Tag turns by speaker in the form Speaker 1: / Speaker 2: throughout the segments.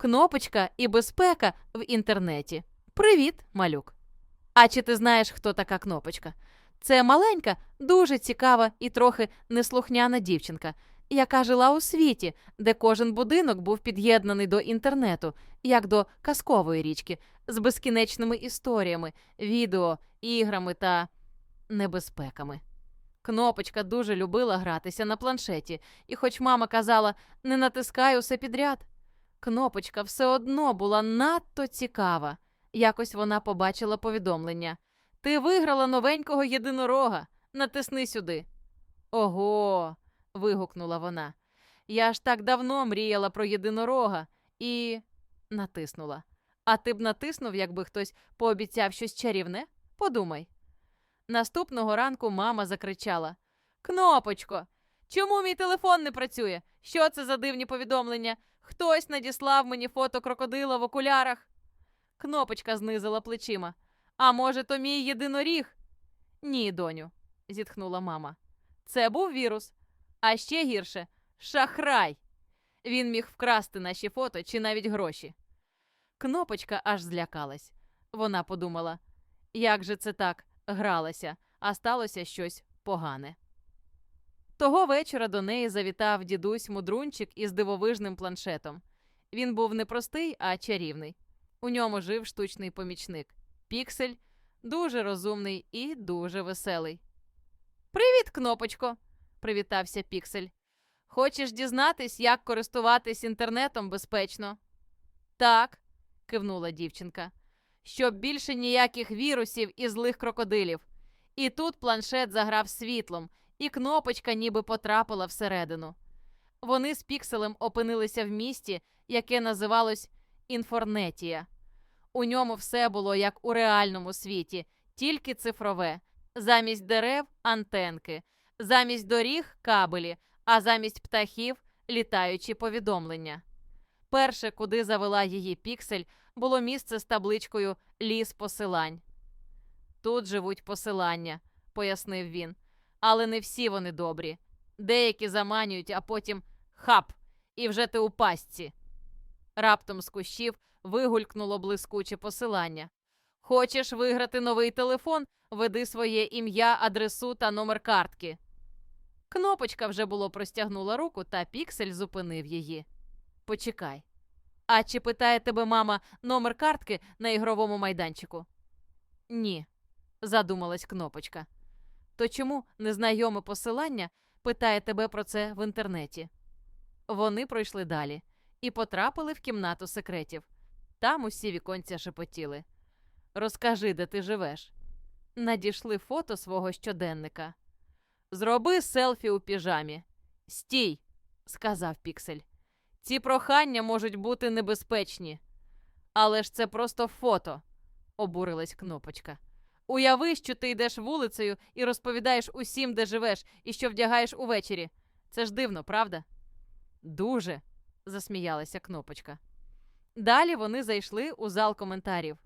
Speaker 1: Кнопочка і безпека в інтернеті. Привіт, малюк. А чи ти знаєш, хто така кнопочка? Це маленька, дуже цікава і трохи неслухняна дівчинка, яка жила у світі, де кожен будинок був під'єднаний до інтернету, як до казкової річки, з безкінечними історіями, відео, іграми та небезпеками. Кнопочка дуже любила гратися на планшеті, і хоч мама казала, не натискай усе підряд. Кнопочка все одно була надто цікава. Якось вона побачила повідомлення. Ти виграла новенького єдинорога. Натисни сюди. Ого. вигукнула вона. Я ж так давно мріяла про єдинорога і натиснула. А ти б натиснув, якби хтось пообіцяв щось чарівне? Подумай. Наступного ранку мама закричала: Кнопочко, чому мій телефон не працює? Що це за дивні повідомлення? Хтось надіслав мені фото крокодила в окулярах. Кнопочка знизила плечима. А може, то мій єдиноріг? Ні, доню, зітхнула мама. Це був вірус. А ще гірше шахрай. Він міг вкрасти наші фото чи навіть гроші. Кнопочка аж злякалась. Вона подумала, як же це так гралася, а сталося щось погане. Того вечора до неї завітав дідусь мудрунчик із дивовижним планшетом. Він був не простий, а чарівний. У ньому жив штучний помічник. Піксель дуже розумний і дуже веселий. Привіт, кнопочко! привітався Піксель. Хочеш дізнатись, як користуватись інтернетом безпечно? Так, кивнула дівчинка. Щоб більше ніяких вірусів і злих крокодилів. І тут планшет заграв світлом, і кнопочка ніби потрапила всередину. Вони з пікселем опинилися в місті, яке називалось Інфорнетія. У ньому все було як у реальному світі, тільки цифрове, замість дерев антенки, замість доріг кабелі, а замість птахів літаючі повідомлення. Перше, куди завела її піксель, було місце з табличкою Ліс посилань. Тут живуть посилання, пояснив він. Але не всі вони добрі. Деякі заманюють, а потім хап, і вже ти у пастці. Раптом з кущів вигулькнуло блискуче посилання. Хочеш виграти новий телефон? Веди своє ім'я, адресу та номер картки. Кнопочка вже було простягнула руку, та піксель зупинив її. Почекай. А чи питає тебе мама номер картки на ігровому майданчику? Ні, задумалась кнопочка. То чому незнайоме посилання питає тебе про це в інтернеті? Вони пройшли далі і потрапили в кімнату секретів. Там усі віконця шепотіли. Розкажи, де ти живеш. Надійшли фото свого щоденника. Зроби селфі у піжамі. Стій, сказав Піксель. Ці прохання можуть бути небезпечні. Але ж це просто фото, обурилась кнопочка. Уяви, що ти йдеш вулицею і розповідаєш усім, де живеш, і що вдягаєш увечері. Це ж дивно, правда? Дуже, засміялася кнопочка. Далі вони зайшли у зал коментарів.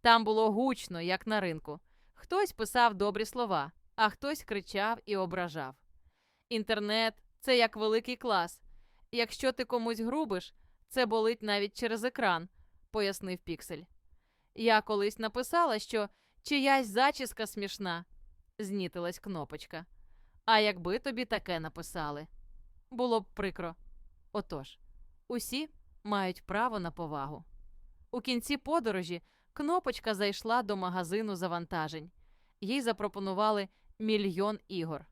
Speaker 1: Там було гучно, як на ринку. Хтось писав добрі слова, а хтось кричав і ображав. Інтернет це як великий клас. Якщо ти комусь грубиш, це болить навіть через екран, пояснив Піксель. Я колись написала, що чиясь зачіска смішна, знітилась кнопочка. А якби тобі таке написали, було б прикро. Отож, усі мають право на повагу. У кінці подорожі кнопочка зайшла до магазину завантажень. Їй запропонували мільйон ігор.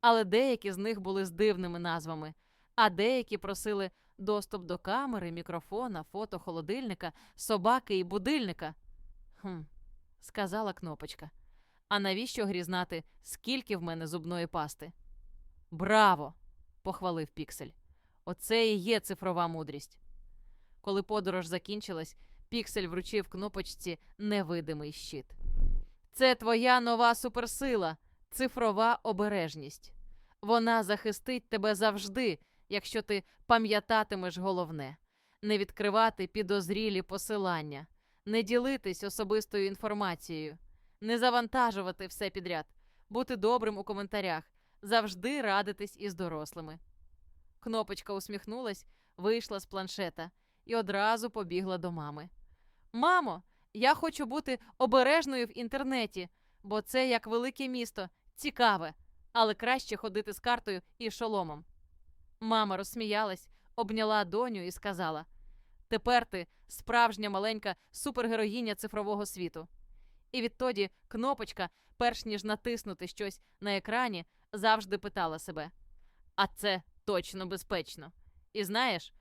Speaker 1: Але деякі з них були з дивними назвами, а деякі просили доступ до камери, мікрофона, фото, холодильника, собаки і будильника. Хм, сказала кнопочка. А навіщо грізнати, скільки в мене зубної пасти? Браво! похвалив Піксель. Оце і є цифрова мудрість. Коли подорож закінчилась, Піксель вручив кнопочці невидимий щит. Це твоя нова суперсила, цифрова обережність. Вона захистить тебе завжди, якщо ти пам'ятатимеш головне не відкривати підозрілі посилання, не ділитись особистою інформацією, не завантажувати все підряд, бути добрим у коментарях, завжди радитись із дорослими. Кнопочка усміхнулась, вийшла з планшета і одразу побігла до мами. Мамо, я хочу бути обережною в інтернеті, бо це як велике місто, цікаве, але краще ходити з картою і шоломом. Мама розсміялась, обняла доню і сказала: Тепер ти справжня маленька супергероїня цифрового світу. І відтоді кнопочка, перш ніж натиснути щось на екрані, завжди питала себе: А це точно безпечно. І знаєш,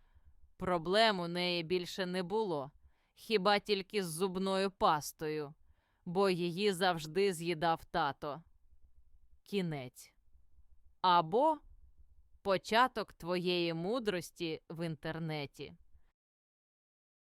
Speaker 1: проблем у неї більше не було, хіба тільки з зубною пастою, бо її завжди з'їдав тато. Кінець. Або початок твоєї мудрості в інтернеті.